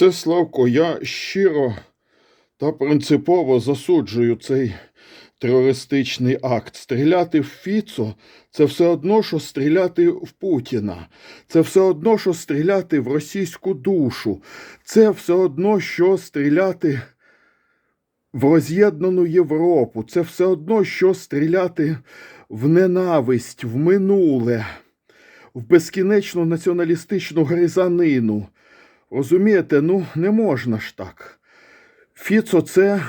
Це Славко, я щиро та принципово засуджую цей терористичний акт. Стріляти в Фіцо це все одно, що стріляти в Путіна. Це все одно, що стріляти в російську душу. Це все одно, що стріляти в роз'єднану Європу. Це все одно, що стріляти в ненависть, в минуле, в безкінечну націоналістичну гризанину. Розумієте, ну не можна ж так. Фіцо це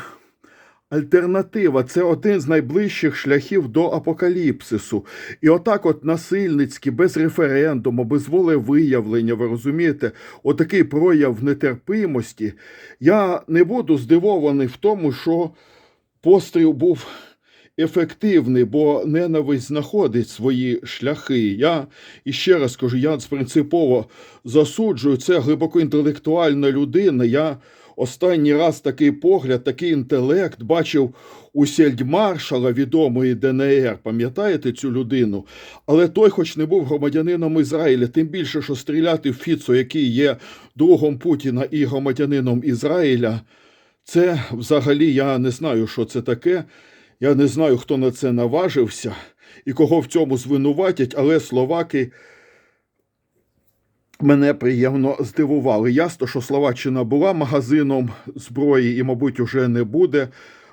альтернатива, це один з найближчих шляхів до апокаліпсису. І отак, от насильницьки, без референдуму, без волевиявлення, ви розумієте, отакий прояв нетерпимості. Я не буду здивований в тому, що постріл був ефективний, бо ненависть знаходить свої шляхи. Я іще раз кажу, я принципово засуджую це глибоко інтелектуальна людина. Я останній раз такий погляд, такий інтелект бачив у сельдмаршала відомої ДНР. Пам'ятаєте цю людину? Але той, хоч не був громадянином Ізраїля, тим більше, що стріляти в Фіцо, який є другом Путіна і громадянином Ізраїля. Це взагалі я не знаю, що це таке. Я не знаю, хто на це наважився і кого в цьому звинуватять, але словаки мене приємно здивували. Ясно, що Словаччина була магазином зброї і, мабуть, уже не буде.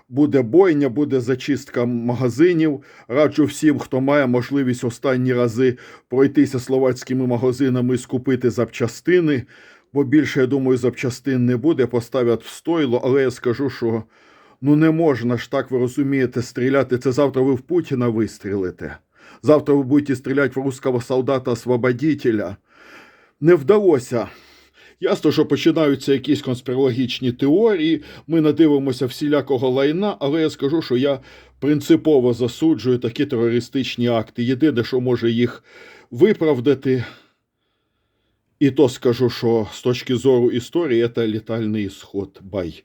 Буде бойня, буде зачистка магазинів. Раджу всім, хто має можливість останні рази пройтися словацькими магазинами і скупити запчастини. Бо більше, я думаю, запчастин не буде, поставлять в стойло, але я скажу, що ну не можна ж так, ви розумієте, стріляти. Це завтра ви в Путіна вистрілите. Завтра ви будете стріляти в русского солдата-освободителя. Не вдалося. Ясно, що починаються якісь конспірологічні теорії, ми надивимося всілякого лайна, але я скажу, що я принципово засуджую такі терористичні акти. Єдине, що може їх виправдати, і то скажу, що з точки зору історії це літальний ісход. Бай.